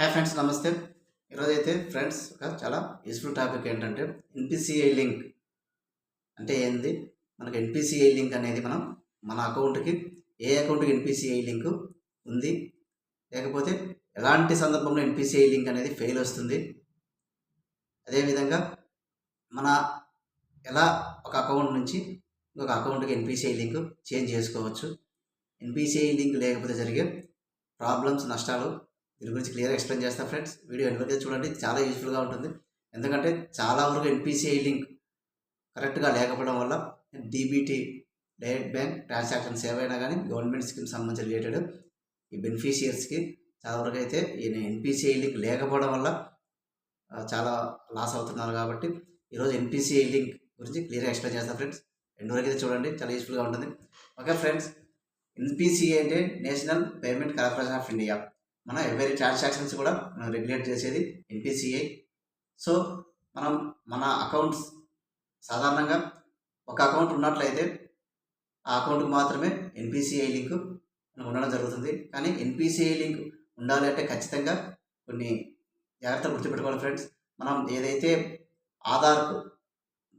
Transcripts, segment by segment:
Hi friends నమస్తే. ఈరోజు అయితే ఫ్రెండ్స్ ఒక చాలా యూస్ఫుల్ టాపిక్ ఏంటంటే ఎన్పిసిఐ లింక్ అంటే ఏంది? మనకు ఎన్పిసిఐ లింక్ అనేది మనం మన అకౌంట్కి ఏ అకౌంట్కి ఎన్పిసిఐ లింక్ ఉంది? లేకపోతే ఎలాంటి సందర్భంలో ఎన్పిసిఐ లింక్ అనేది ఫెయిల్ వస్తుంది? అదేవిధంగా మన ఎలా ఒక అకౌంట్ నుంచి ఇంకొక అకౌంట్కి ఎన్పిసిఐ లింక్ చేంజ్ చేసుకోవచ్చు? ఎన్పిసిఐ లింక్ లేకపోతే జరిగే ప్రాబ్లమ్స్ నష్టాలు దీని గురించి క్లియర్ ఎక్స్ప్లెయిన్ చేస్తా ఫ్రెండ్స్ వీడియో ఎండ్ చూడండి. చాలా యూస్ఫుల్గా ఉంటుంది. ఎందుకంటే చాలా వరకు ఎన్పిసిఐ లింక్ కరెక్ట్గా లేకపోవడం వల్ల డీబీటీ డైరెక్ట్ బ్యాంక్ ట్రాన్సాక్షన్ సేవ అయినా కానీ గవర్నమెంట్ స్కీమ్ సంబంధించి రిలేటెడ్ ఈ బెనిఫిషియర్స్కి చాలా వరకు అయితే ఈయన ఎన్పిసిఐ లింక్ లేకపోవడం వల్ల చాలా లాస్ అవుతున్నారు కాబట్టి ఈరోజు ఎన్పిసిఐ లింక్ గురించి క్లియర్గా ఎక్స్ప్లెయిన్ చేస్తాను ఫ్రెండ్స్ రెండు వరకు అయితే చూడండి. చాలా యూస్ఫుల్గా ఉంటుంది. ఓకే ఫ్రెండ్స్ ఎన్పిసిఐ అంటే national payment corporation of India మన ఎవరీ ట్రాన్సాక్షన్స్ కూడా మనం రెగ్యులేట్ చేసేది ఎన్పిసిఐ సో మనం మన అకౌంట్స్ సాధారణంగా ఒక అకౌంట్ ఉన్నట్లయితే ఆ అకౌంట్కి మాత్రమే ఎన్పిసిఐ లింక్ మనకు ఉండడం జరుగుతుంది. కానీ ఎన్పిసిఐ లింక్ ఉండాలి అంటే ఖచ్చితంగా కొన్ని జాగ్రత్తలు గుర్తుపెట్టుకోవాలి ఫ్రెండ్స్ మనం ఏదైతే ఆధార్కు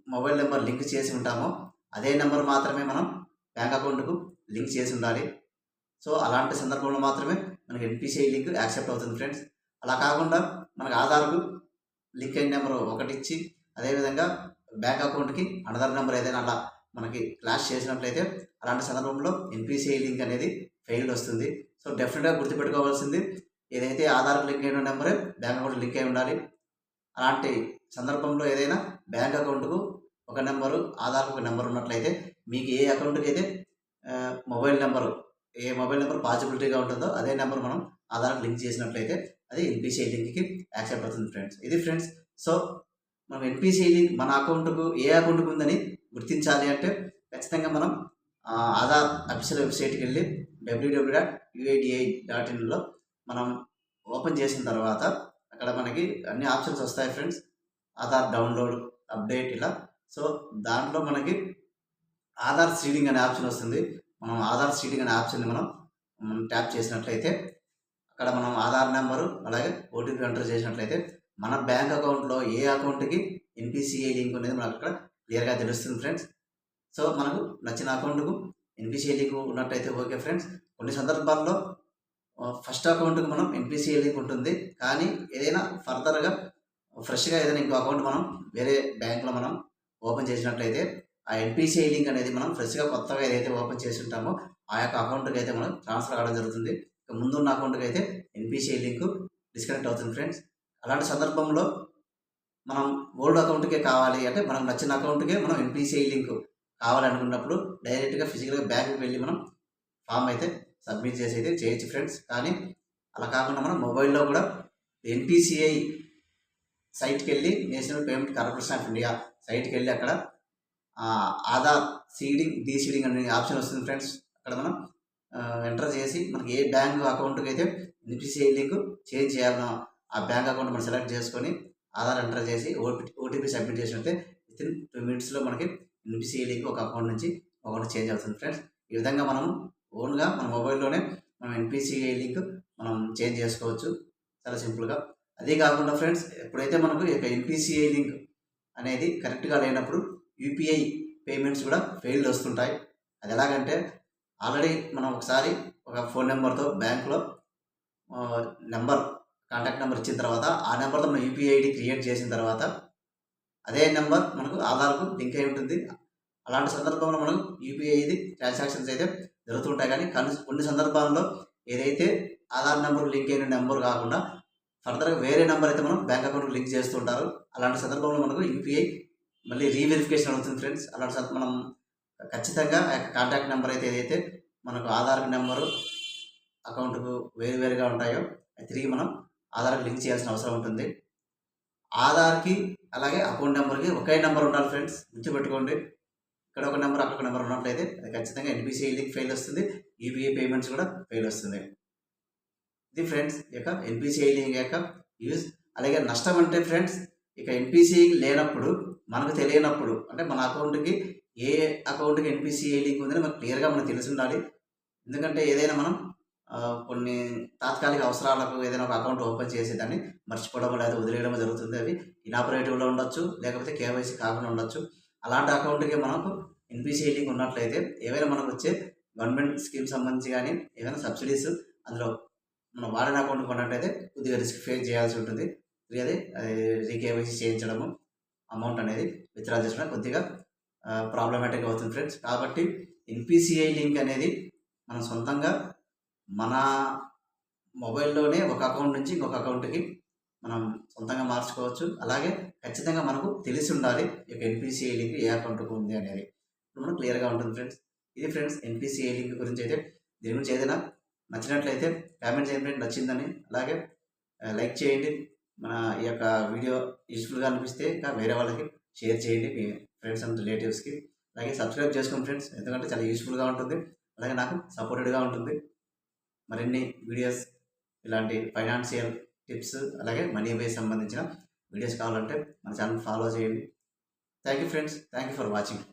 మొబైల్ నెంబర్ లింక్ చేసి ఉంటామో అదే నెంబర్ మాత్రమే మనం బ్యాంక్ అకౌంట్కు లింక్ చేసి ఉండాలి. సో అలాంటి సందర్భంలో మాత్రమే మనకి ఎన్పిసిఐ లింక్ యాక్సెప్ట్ అవుతుంది ఫ్రెండ్స్. అలా కాకుండా మనకు ఆధార్కు లింక్ అయిన నెంబర్ ఒకటి ఇచ్చి అదేవిధంగా బ్యాంక్ అకౌంట్కి అనదర్ నెంబర్ ఏదైనా అలా మనకి క్లాష్ చేసినట్లయితే అలాంటి సందర్భంలో ఎన్పిసిఐ లింక్ అనేది ఫెయిల్ వస్తుంది. సో డెఫినెట్గా గుర్తుపెట్టుకోవాల్సింది ఏదైతే ఆధార్ లింక్ అయిన నెంబరే బ్యాంక్ అకౌంట్ లింక్ అయి ఉండాలి అలాంటి సందర్భంలో ఏదైనా బ్యాంక్ అకౌంట్కు ఒక నెంబరు ఆధార్కు ఒక నెంబర్ ఉన్నట్లయితే మీకు ఏ అకౌంట్కి అయితే మొబైల్ నెంబరు ఏ మొబైల్ నెంబర్ పాజిబిలిటీగా ఉంటుందో అదే నెంబర్ మనం ఆధార్కి లింక్ చేసినట్లయితే అది ఎన్పిసిఐ లింక్కి యాక్సెప్ట్ అవుతుంది ఫ్రెండ్స్ ఇది ఫ్రెండ్స్ సో మనం ఎన్పిసిఐ లింక్ మన అకౌంట్కు ఏ అకౌంట్కు ఉందని గుర్తించాలి అంటే ఖచ్చితంగా మనం ఆధార్ అఫీషియల్ వెబ్సైట్కి వెళ్ళి డబ్ల్యూడబ్ల్యూ డాట్ యూఐడిఐ డాట్ ఇన్లో మనం ఓపెన్ చేసిన తర్వాత అక్కడ మనకి అన్ని ఆప్షన్స్ వస్తాయి ఫ్రెండ్స్ ఆధార్ డౌన్లోడ్ అప్డేట్ ఇలా. సో దాంట్లో మనకి ఆధార్ సీడింగ్ అనే ఆప్షన్ వస్తుంది. మనం ఆధార్ సీటింగ్ అనే ఆప్షన్ని మనం మనం ట్యాప్ చేసినట్లయితే అక్కడ మనం ఆధార్ నెంబరు అలాగే ఓటీపీ ఎంటర్ చేసినట్లయితే మన బ్యాంక్ అకౌంట్లో ఏ అకౌంట్కి ఎన్పిసిఐ లింక్ అనేది మనకు అక్కడ క్లియర్గా తెలుస్తుంది ఫ్రెండ్స్. సో మనకు నచ్చిన అకౌంట్కు ఎన్పిసిఐ లింక్ ఉన్నట్టయితే ఓకే ఫ్రెండ్స్. కొన్ని సందర్భాల్లో ఫస్ట్ అకౌంట్కి మనం ఎన్పిసిఐ లింక్ ఉంటుంది. కానీ ఏదైనా ఫర్దర్గా ఫ్రెష్గా ఏదైనా ఇంకో అకౌంట్ మనం వేరే బ్యాంక్లో మనం ఓపెన్ చేసినట్లయితే ఆ ఎన్పిసిఐ లింక్ అనేది మనం ఫ్రెష్గా కొత్తగా ఏదైతే ఓపెన్ చేసి ఉంటామో ఆ యొక్క అకౌంట్కి అయితే మనం ట్రాన్స్ఫర్ కావడం జరుగుతుంది. ఇక ముందున్న అకౌంట్కి అయితే ఎన్పిసిఐ లింక్ డిస్కనెక్ట్ అవుతుంది ఫ్రెండ్స్ అలాంటి సందర్భంలో మనం ఓల్డ్ అకౌంట్కే కావాలి అంటే మనకు నచ్చిన అకౌంట్కే మనం ఎన్పిసిఐ లింక్ కావాలనుకున్నప్పుడు డైరెక్ట్గా ఫిజికల్గా బ్యాంక్కి వెళ్ళి మనం ఫామ్ అయితే సబ్మిట్ చేసి అయితే చేయొచ్చు ఫ్రెండ్స్ కానీ అలా కాకుండా మనం మొబైల్లో కూడా ఎన్పిసిఐ సైట్కి వెళ్ళి national payment corporation of India సైట్కి వెళ్ళి అక్కడ ఆధార్ సీడింగ్ డీసీడింగ్ అనే ఆప్షన్ వస్తుంది ఫ్రెండ్స్. అక్కడ మనం ఎంటర్ చేసి మనకి ఏ బ్యాంక్ అకౌంట్కి అయితే ఎన్పిసిఐ లింక్ చేంజ్ చేయాలనో ఆ బ్యాంక్ అకౌంట్ మనం సెలెక్ట్ చేసుకొని ఆధార్ ఎంటర్ చేసి ఓటీ ఓటీపీ సబ్మిట్ చేసినట్టే విత్ ఇన్ టూ మినిట్స్లో మనకి ఎన్పిసిఐ లింక్ ఒక అకౌంట్ నుంచి అకౌంట్ చేంజ్ అవుతుంది ఫ్రెండ్స్. ఈ విధంగా మనం ఓన్గా మన మొబైల్లోనే మనం ఎన్పిసిఐ లింక్ మనం చేంజ్ చేసుకోవచ్చు. చాలా సింపుల్గా. అదే కాకుండా ఫ్రెండ్స్ ఎప్పుడైతే మనకు ఈ యొక్క ఎన్పిసిఐ లింక్ అనేది కరెక్ట్గా లేనప్పుడు యూపీఐ పేమెంట్స్ కూడా ఫెయిల్డ్ వస్తుంటాయి. అది ఎలాగంటే ఆల్రెడీ మనం ఒకసారి ఒక ఫోన్ నెంబర్తో బ్యాంక్లో నెంబర్ కాంటాక్ట్ నెంబర్ ఇచ్చిన తర్వాత ఆ నెంబర్తో మనం యూపీఐ ఐడి క్రియేట్ చేసిన తర్వాత అదే నెంబర్ మనకు ఆధార్కు లింక్ అయి ఉంటుంది. అలాంటి సందర్భంలో మనకు యూపీఐది ట్రాన్సాక్షన్స్ అయితే జరుగుతుంటాయి. కానీ కొన్ని కొన్ని సందర్భాల్లో ఏదైతే ఆధార్ నెంబర్ లింక్ అయిన నెంబర్ కాకుండా ఫర్దర్గా వేరే నెంబర్ అయితే మనం బ్యాంక్ అకౌంట్కి లింక్ చేస్తుంటారు అలాంటి సందర్భంలో మనకు యూపీఐ మళ్ళీ రీవెరిఫికేషన్ అవుతుంది ఫ్రెండ్స్ అలాంటి సార్ మనం ఖచ్చితంగా ఆ యొక్క కాంటాక్ట్ నెంబర్ అయితే ఏదైతే మనకు ఆధార్ నెంబరు అకౌంట్కు వేరు వేరుగా ఉంటాయో అది తిరిగి మనం ఆధార్కి లింక్ చేయాల్సిన అవసరం ఉంటుంది. ఆధార్కి అలాగే అకౌంట్ నెంబర్కి ఒకే నెంబర్ ఉండాలి ఫ్రెండ్స్ గుర్తుపెట్టుకోండి ఇక్కడ ఒక నెంబర్ అక్కడ ఒక నెంబర్ ఉన్నట్లయితే అది ఖచ్చితంగా ఎన్పిసిఐ లింక్ ఫెయిల్ వస్తుంది. యూపీఐ పేమెంట్స్ కూడా ఫెయిల్ వస్తుంది. ఇది ఫ్రెండ్స్ యొక్క ఎన్బిసిఐ లింక్ యొక్క యూజ్ అలాగే నష్టం అంటే ఫ్రెండ్స్ ఇక ఎన్పిసిఐ లేనప్పుడు మనకు తెలియనప్పుడు అంటే మన అకౌంట్కి ఏ అకౌంట్కి ఎన్పిసిఐ లింక్ ఉందని మనకు క్లియర్గా మనకు తెలిసి ఉండాలి ఎందుకంటే ఏదైనా మనం కొన్ని తాత్కాలిక అవసరాలకు ఏదైనా ఒక అకౌంట్ ఓపెన్ చేసి దాన్ని మర్చిపోవడం లేదా వదిలేయడం జరుగుతుంది. అవి ఇనాపరేటివ్లో ఉండొచ్చు లేకపోతే కేవైసీ కాకుండా ఉండొచ్చు. అలాంటి అకౌంట్కి మనకు ఎన్పిసిఐ లింక్ ఉన్నట్లయితే ఏవైనా మనకు వచ్చే గవర్నమెంట్ స్కీమ్ సంబంధించి కానీ ఏదైనా సబ్సిడీస్ అందులో మనం వాడిన అకౌంట్ కొన్నట్టయితే కొద్దిగా రిస్క్ ఫేస్ చేయాల్సి ఉంటుంది. అది రీకేవైసీ చేయించడము అమౌంట్ అనేది విత్డ్రా చేసిన కొద్దిగా ప్రాబ్లమాటిక్ అవుతుంది ఫ్రెండ్స్ కాబట్టి ఎన్పిసిఐ లింక్ అనేది మనం సొంతంగా మన మొబైల్లోనే ఒక అకౌంట్ నుంచి ఇంకొక అకౌంట్కి మనం సొంతంగా మార్చుకోవచ్చు. అలాగే ఖచ్చితంగా మనకు తెలిసి ఉండాలి ఈ యొక్క ఎన్పిసిఐ లింక్ ఏ అకౌంట్కు ఉంది అనేది. ఇప్పుడు మనకు క్లియర్గా ఉంటుంది ఫ్రెండ్స్ ఇది ఫ్రెండ్స్ ఎన్పిసిఐ లింక్ గురించి అయితే దీని గురించి ఏదైనా నచ్చినట్లయితే కామెంట్ చేయండి నచ్చిందని అలాగే లైక్ చేయండి. మన ఈ యొక్క వీడియో యూస్ఫుల్గా అనిపిస్తే ఇంకా వేరే వాళ్ళకి షేర్ చేయండి. మీ ఫ్రెండ్స్ అండ్ రిలేటివ్స్కి అలాగే సబ్స్క్రైబ్ చేసుకోండి ఫ్రెండ్స్ ఎందుకంటే చాలా యూస్ఫుల్గా ఉంటుంది. అలాగే నాకు సపోర్టెడ్గా ఉంటుంది. మరిన్ని వీడియోస్ ఇలాంటి ఫైనాన్షియల్ టిప్స్ అలాగే మనీ బేస్ సంబంధించిన వీడియోస్ కావాలంటే మన ఛానల్ ఫాలో చేయండి. Thank you friends thank you for watching